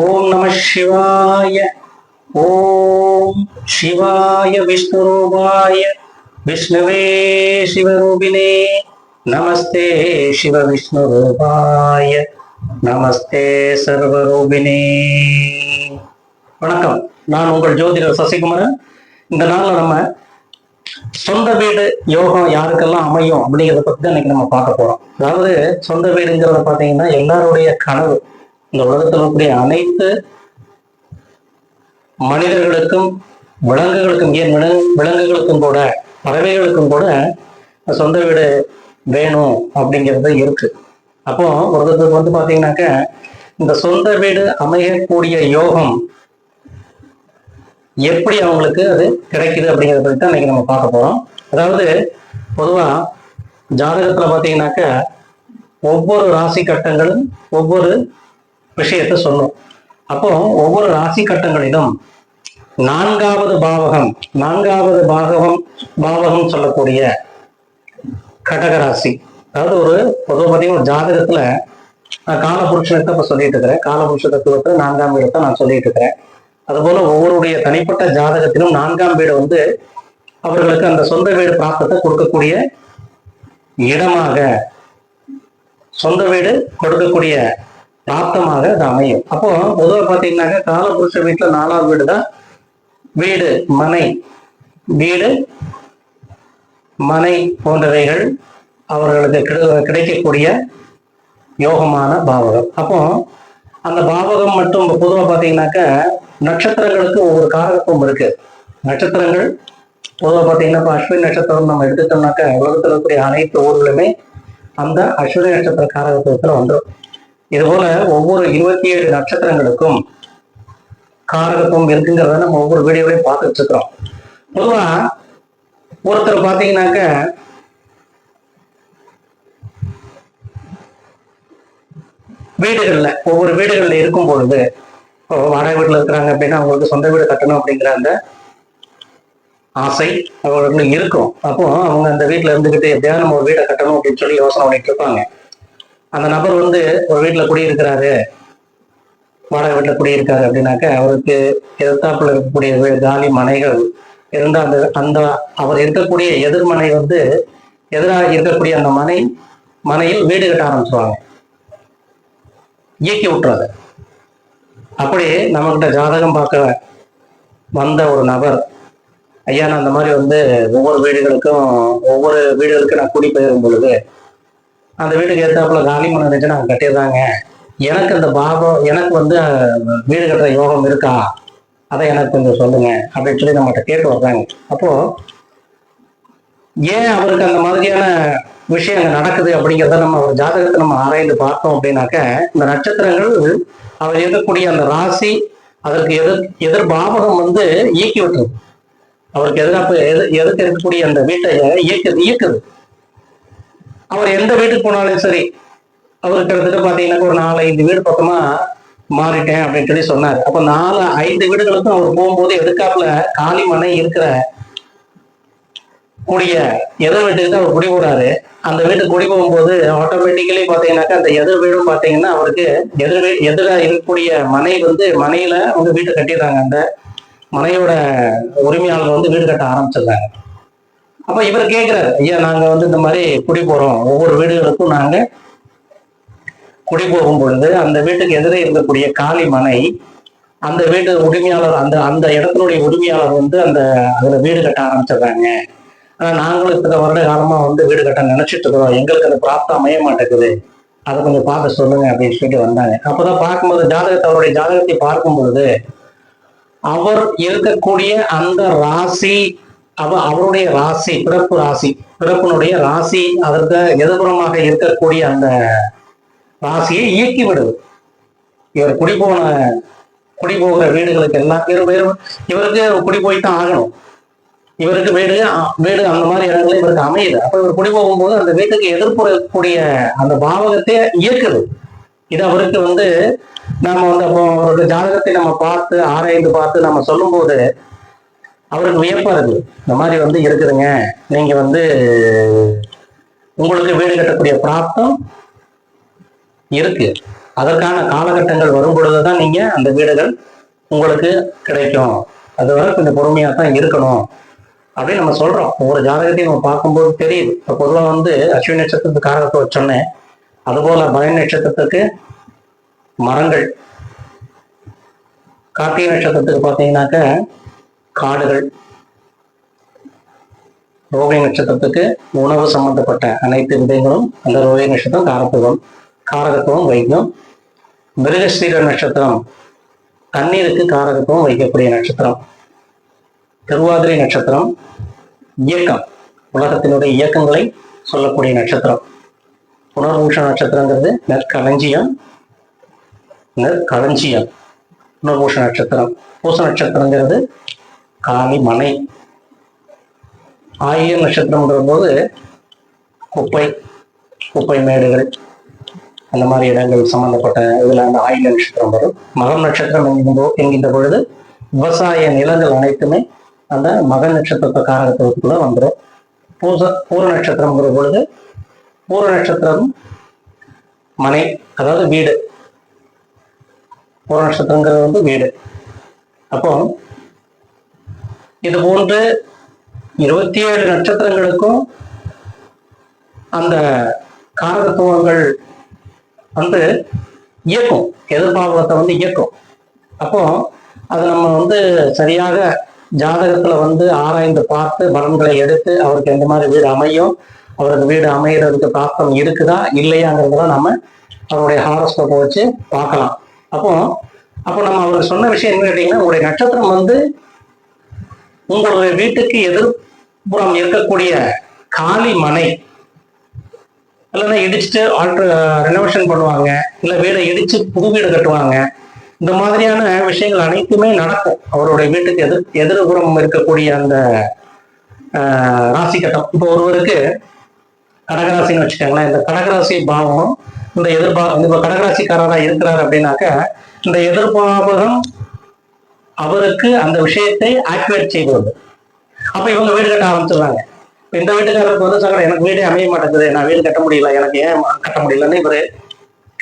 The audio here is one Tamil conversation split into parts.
ஓம் நம சிவாய ஓம் சிவாய விஷ்ணுரூபாய விஷ்ணுவே சிவரூபிணே நமஸ்தே சிவ விஷ்ணுரூபாய நமஸ்தே சர்வரூபிணே வணக்கம். நான் உங்கள் ஜோதிடர் சசிகுமாரன் இந்த நாள்ல நம்ம சொந்த வீடு யோகம் யாருக்கெல்லாம் அமையும் அப்படிங்கிறத பத்தி தான் இன்னைக்கு நம்ம பார்க்க போறோம். அதாவது சொந்த வீடுங்கிறத பாத்தீங்கன்னா எல்லாருடைய கனவு. இந்த உலகத்தில் இருக்கக்கூடிய அனைத்து மனிதர்களுக்கும் விலங்குகளுக்கும் ஏன் விலங்கு விலங்குகளுக்கும் கூட பறவைகளுக்கும் கூட சொந்த வீடு வேணும் அப்படிங்கிறது இருக்கு. அப்போ ஒருத்தருக்கு வந்து பாத்தீங்கன்னாக்க இந்த சொந்த வீடு அமையக்கூடிய யோகம் எப்படி அவங்களுக்கு அது கிடைக்குது அப்படிங்கிறத பற்றி தான் இன்னைக்கு நம்ம பார்க்க போறோம். அதாவது பொதுவா ஜாதகத்துல பாத்தீங்கன்னாக்க ஒவ்வொரு ராசி கட்டங்களும் ஒவ்வொரு விஷயத்த சொன்னோம் அப்போ ஒவ்வொரு ராசி கட்டங்களிலும் நான்காவது பாவகம் நான்காவது பாகவம் பாவகம் சொல்லக்கூடிய கடகராசி அதாவது ஒரு பொதுவாக பார்த்தீங்கன்னா ஒரு ஜாதகத்துல நான் காலபுருஷனத்தை இப்போ சொல்லிட்டு இருக்கிறேன். காலபுருஷ தத்துவத்தை நான்காம் வீடத்தை நான் சொல்லிட்டு இருக்கிறேன். அதுபோல ஒவ்வொருடைய தனிப்பட்ட ஜாதகத்திலும் நான்காம் வீடு வந்து அவர்களுக்கு அந்த சொந்த வீடு பிராப்தத்தை கொடுக்கக்கூடிய இடமாக சொந்த வீடு கொடுக்கக்கூடிய பிராப்தமாக அது அமையும். அப்போ பொதுவாக பார்த்தீங்கன்னாக்கா காலபுருஷ வீட்டுல நாலாவது வீடு தான் வீடு மனை. வீடு மனை போன்றவைகள் அவர்களுக்கு கிடை- கிடைக்கக்கூடிய யோகமான பாவகம். அப்போ அந்த பாவகம் மட்டும் பொதுவாக பார்த்தீங்கன்னாக்கா நட்சத்திரங்களுக்கு ஒவ்வொரு காரகத்துவம் இருக்கு. நட்சத்திரங்கள் பொதுவாக பார்த்தீங்கன்னா இப்போ அஸ்வினி நட்சத்திரம் நம்ம எடுத்துட்டோம்னாக்கா உலகத்தில் இருக்கக்கூடிய அனைத்து ஊர்களுமே அந்த அஸ்வினி நட்சத்திர காரகத்துவத்தில் வந்துடும் இதுபோல ஒவ்வொரு இருபத்தி ஏழு நட்சத்திரங்களுக்கும் காரகத்துவம் இருக்குங்கிறத நம்ம ஒவ்வொரு வீடியோலையும் பார்த்துட்டு இருக்கிறோம் பொதுவா ஒருத்தர் பார்த்தீங்கன்னாக்க வீடுகள்ல ஒவ்வொரு வீடுகள்ல இருக்கும் பொழுது வாடகை வீட்டுல இருக்கிறாங்க அப்படின்னா அவங்களுக்கு சொந்த வீடு கட்டணும் அப்படிங்கிற அந்த ஆசை அவங்களுக்கு இருக்கும். அப்போ அவங்க அந்த வீட்டுல இருந்துகிட்டு எப்படியாவது நம்ம ஒரு வீடை கட்டணும் அப்படின்னு சொல்லி யோசனை பண்ணிட்டு இருப்பாங்க. அந்த நபர் வந்து ஒரு வீட்டுல குடியிருக்கிறாரு. வாடகை வீட்டில் குடியிருக்காரு அப்படின்னாக்க அவருக்கு எதிர்த்தாப்புல இருக்கக்கூடிய காலி மனைகள் இருந்தால் அந்த அந்த அவர் இருக்கக்கூடிய எதிர்மனை வந்து எதிராக இருக்கக்கூடிய அந்த மனை மனையில் வீடு கட்ட ஆரம்பிச்சுவாங்க இயக்கி விட்டுறாரு. அப்படி நம்மகிட்ட ஜாதகம் பார்க்க வந்த ஒரு நபர் ஐயா நான் அந்த மாதிரி வந்து ஒவ்வொரு வீடுகளுக்கும் ஒவ்வொரு வீடுகளுக்கு நான் குடிபெயரும் பொழுது அந்த வீட்டுக்கு ஏத்தாப்புல காலி மனை இருந்துச்சு நாங்கள் கட்டிடுறாங்க எனக்கு அந்த பாபம் எனக்கு வந்து வீடு கட்டுற யோகம் இருக்கா? அதை எனக்கு கொஞ்சம் சொல்லுங்க. அப்படின்னு சொல்லி நம்மகிட்ட கேட்டு வர்றாங்க அப்போ ஏன் அவருக்கு அந்த மாதிரியான விஷயம் நடக்குது அப்படிங்கிறத நம்ம அவர் ஜாதகத்தை நம்ம ஆராய்ந்து பார்த்தோம் அப்படின்னாக்க இந்த நட்சத்திரங்கள் அவர் எதிர்க்கூடிய அந்த ராசி அதற்கு எதிர் எதிர் பாவகம் வந்து இயக்கி விட்டுருது. அவருக்கு எதிராக எது எதுக்கு இருக்கக்கூடிய அந்த வீட்டை இயக்குது இயக்குது. அவர் எந்த வீட்டுக்கு போனாலும் சரி அவர் கிட்டத்தட்ட பார்த்தீங்கன்னா ஒரு நாலு ஐந்து வீடு பக்கமா மாறிட்டேன் அப்படின்னு சொல்லி சொன்னார். அப்ப நாலு ஐந்து வீடுகளுக்கும் அவர் போகும்போது எதுக்காப்புல காலி மனை இருக்கிற கூடிய எதிர் வீட்டுக்கு தான் அவர் குடி போறாரு. அந்த வீட்டுக்கு குடி போகும்போது ஆட்டோமேட்டிக்கலி பாத்தீங்கன்னாக்கா அந்த எதிர் வீடும் பாத்தீங்கன்னா அவருக்கு எதிர் வீ எதிராக இருக்கக்கூடிய மனை வந்து மனையில வந்து வீட்டை கட்டிடுறாங்க. அந்த மனையோட உரிமையாளர் வந்து வீடு கட்ட ஆரம்பிச்சிடுறாங்க அப்ப இவர் கேக்குறாரு ஐயா நாங்க வந்து இந்த மாதிரி குடி போறோம். ஒவ்வொரு வீடுகளுக்கும் நாங்க குடி போகும் பொழுது அந்த வீட்டுக்கு எதிரே இருக்கக்கூடிய காளி மனை அந்த வீட்டு உரிமையாளர் அந்த அந்த இடத்தினுடைய உரிமையாளர் வந்து அந்த அதுல வீடு கட்ட ஆரம்பிச்சிடுறாங்க. ஆனா நாங்களும் இத்தனை வருட காலமா வந்து வீடு கட்ட நினைச்சிட்டு இருக்கிறோம். எங்களுக்கு அது பிராப்தம் அமைய மாட்டேங்குது. அதை கொஞ்சம் பார்த்து சொல்லுங்க அப்படின்னு சொல்லிட்டு வந்தாங்க. அப்பதான் பார்க்கும்போது ஜாதகத்தை அவருடைய ஜாதகத்தை பார்க்கும் பொழுது அவர் இருக்கக்கூடிய அந்த ராசி அவ அவருடைய ராசி பிறப்பு ராசி பிறப்பினுடைய ராசி அதற்கு எதிர்புறமாக இருக்கக்கூடிய அந்த ராசியை இயக்கி விடுது. இவர் குடி போன குடி போகிற வீடுகளுக்கு எல்லாம் பேரும் வேறு இவருக்கு குடி போய் தான் ஆகணும். இவருக்கு வீடு வீடு அந்த மாதிரி இடத்துல இவருக்கு அமையுது. அப்ப இவர் குடி போகும்போது அந்த வீட்டுக்கு எதிர்ப்புறக்கூடிய அந்த பாவகத்தை இயக்குது. இது அவருக்கு வந்து நாம வந்து அப்போ அவருடைய ஜாதகத்தை நம்ம பார்த்து ஆராய்ந்து பார்த்து நம்ம சொல்லும்போது அவருக்கு வியப்பா இருக்கு. இந்த மாதிரி வந்து இருக்குதுங்க. நீங்க வந்து உங்களுக்கு வீடு கட்டக்கூடிய பிராப்தம் இருக்கு. அதற்கான காலகட்டங்கள் வரும் பொழுதுதான் நீங்க அந்த வீடுகள் உங்களுக்கு கிடைக்கும். அது வரை கொஞ்சம் பொறுமையா தான் இருக்கணும். அப்படின்னு நம்ம சொல்றோம். ஒவ்வொரு ஜாதகத்தையும் நம்ம பார்க்கும்போது தெரியுது. இப்போ பொதுவாக வந்து அஸ்வினி நட்சத்திரத்துக்கு காரகத்தை சொன்னேன் அதுபோல பரணி நட்சத்திரத்துக்கு மரங்கள் கார்த்திகை நட்சத்திரத்துக்கு பார்த்தீங்கன்னாக்க காடுகள் ரோகை நட்சத்திரத்துக்கு உணவு சம்பந்தப்பட்ட அனைத்து விதங்களும் அந்த ரோகை நட்சத்திரம் காரத்துவம் காரகத்துவம் வைக்கும். மிருகஸ்ரீர நட்சத்திரம் தண்ணீருக்கு காரகத்துவம் வைக்கக்கூடிய நட்சத்திரம். திருவாதிரை நட்சத்திரம் இயக்கம் உலகத்தினுடைய இயக்கங்களை சொல்லக்கூடிய நட்சத்திரம். புனர்பூஷ நட்சத்திரங்கிறது நெற்களஞ்சியம் நெற்களஞ்சியம். புனர்பூஷ நட்சத்திரம். பூச நட்சத்திரங்கிறது காலி மனை. ஆயிர நட்சத்திரம்ன்ற போது குப்பை குப்பை மேடுகள் அந்த மாதிரி இடங்கள் சம்பந்தப்பட்ட இதுல அந்த ஆயில நட்சத்திரம் வரும். மகம் நட்சத்திரம் என்கின்ற என்கின்ற பொழுது விவசாய நிலங்கள் அனைத்துமே அந்த மக நட்சத்திரத்தை காரகத்துவத்துக்குள்ள வந்துடும் பூச பூர நட்சத்திரம்ங்கிற பொழுது பூர நட்சத்திரம் மனை அதாவது வீடு. பூர நட்சத்திரங்கிறது வந்து வீடு. அப்போ இது போன்று இருபத்தி ஏழு நட்சத்திரங்களுக்கும் அந்த காரகத்துவங்கள் வந்து இயக்கும் எதிர்பார்ப்பத்தை வந்து இயக்கும். அப்போ அதை நம்ம வந்து சரியாக ஜாதகத்துல வந்து ஆராய்ந்து பார்த்து பலன்களை எடுத்து அவருக்கு எந்த மாதிரி வீடு அமையும் அவருக்கு வீடு அமைகிறதுக்கு தாக்கம் இருக்குதா இல்லையாங்கிறத நம்ம அவருடைய ஹாரஸ்கோப்பை வச்சு பார்க்கலாம். அப்போ அப்போ நம்ம அவருக்கு சொன்ன விஷயம் என்ன கேட்டீங்கன்னா உங்களுடைய நட்சத்திரம் வந்து உங்களுடைய வீட்டுக்கு எதிர்ப்புறம் இருக்கக்கூடிய காலி மனை இல்லைன்னா இடிச்சுட்டு ஆல்ட்ரு ரெனோவேஷன் பண்ணுவாங்க இல்லை வீடை இடிச்சு புது வீடு கட்டுவாங்க இந்த மாதிரியான விஷயங்கள் அனைத்துமே நடக்கும். அவருடைய வீட்டுக்கு எதிர் எதிர்புறம் இருக்கக்கூடிய அந்த ஆஹ், ராசி கட்டம். இப்போ ஒருவருக்கு கடகராசின்னு வச்சுக்கோங்களேன் இந்த கடகராசி பாவம் இந்த எதிர்பார்ப்பு இப்போ கடகராசிக்காரரா இருக்கிறார் அப்படின்னாக்க இந்த எதிர்பாவகம் அவருக்கு அந்த விஷயத்தை ஆக்டிவேட் செய்வது. அப்ப இவங்க வீடு கட்ட ஆரம்பிச்சிடுறாங்க. இப்ப இந்த வீட்டுக்காரருக்கு வந்து சங்கடம் எனக்கு வீடே அமைய மாட்டேங்குது. நான் வீடு கட்ட முடியல. எனக்கு ஏன் கட்ட முடியலன்னு இவரு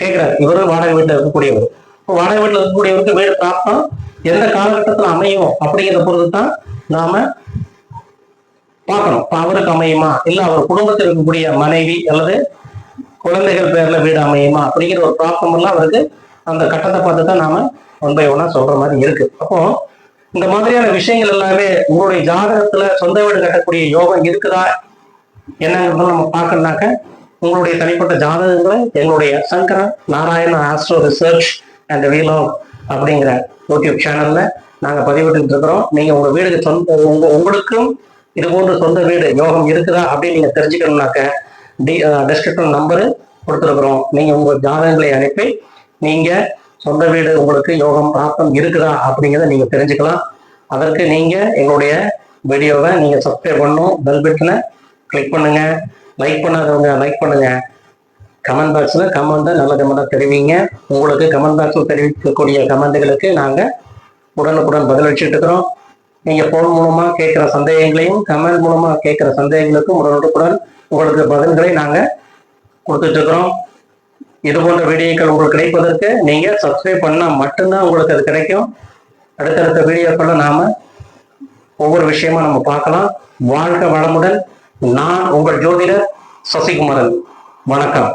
கேட்கிறாரு இவரு வாடகை வீட்டுல இருக்கக்கூடியவர். இப்போ வாடகை வீட்டுல இருக்கக்கூடியவருக்கு வீடு பிராப்தம் எந்த காலகட்டத்துல அமையும் அப்படிங்கிற பொறுத்து தான் நாம பார்க்கணும். அவருக்கு அமையுமா? இல்ல அவர் குடும்பத்தில் இருக்கக்கூடிய மனைவி அல்லது குழந்தைகள் பேர்ல வீடு அமையுமா? அப்படிங்கிற ஒரு ப்ராப்ளம் எல்லாம் அவருக்கு அந்த கட்டத்தை பார்த்து தான் நாம ஒன் பை ஒன்னா சொல்ற மாதிரி இருக்கு. அப்போ இந்த மாதிரியான விஷயங்கள் எல்லாமே உங்களுடைய ஜாதகத்துல சொந்த வீடு கட்டக்கூடிய யோகம் இருக்குதா? என்னங்கிறத நம்ம பார்க்கணும்னாக்க உங்களுடைய தனிப்பட்ட ஜாதகங்களை எங்களுடைய Sankara Narayana astro research and வீலோ அப்படிங்கிற யூடியூப் சேனல்ல நாங்க பதிவிட்டு இருக்கிறோம். நீங்க உங்க வீடுக்கு சொந்த உங்க உங்களுக்கும் இது போன்ற சொந்த வீடு யோகம் இருக்குதா அப்படின்னு நீங்க தெரிஞ்சுக்கணும்னாக்க டி டெஸ்கிரிப்ஷன் நம்பரு கொடுத்துருக்குறோம். நீங்க உங்க ஜாதகங்களை அனுப்பி நீங்க சொந்த வீடு உங்களுக்கு யோகம் பிராப்தம் இருக்குதா அப்படிங்கிறத நீங்க தெரிஞ்சுக்கலாம். அதற்கு நீங்க எங்களுடைய வீடியோவை நீங்க சப்ஸ்கிரைப் பண்ணணும் பெல் பட்டனை கிளிக் பண்ணுங்க. லைக் பண்ணாதவங்க லைக் பண்ணுங்க. கமெண்ட் பாக்ஸில் கமெண்ட்டை நல்ல கமெண்ட்டாக தெரிவிங்க. உங்களுக்கு கமெண்ட் பாக்ஸில் தெரிவிக்கக்கூடிய கமெண்ட்டுகளுக்கு நாங்கள் உடனுக்குடன் பதிலளிச்சுட்டு இருக்கிறோம். நீங்கள் ஃபோன் மூலமாக கேட்குற சந்தேகங்களையும் கமெண்ட் மூலமாக கேட்குற சந்தேகங்களுக்கும் உடனுக்குடன் உங்களுக்கு பதில்களை நாங்கள் கொடுத்துட்டு இருக்கிறோம். இது போன்ற வீடியோக்கள் உங்களுக்கு கிடைப்பதற்கு நீங்கள் சப்ஸ்கிரைப் பண்ணால் மட்டும்தான் உங்களுக்கு அது கிடைக்கும். அடுத்தடுத்த வீடியோக்களை நாம ஒவ்வொரு விஷயமா நம்ம பார்க்கலாம். வாழ்க வளமுடன். நான் உங்கள் ஜோதிடர் சசிகுமாரன். வணக்கம்.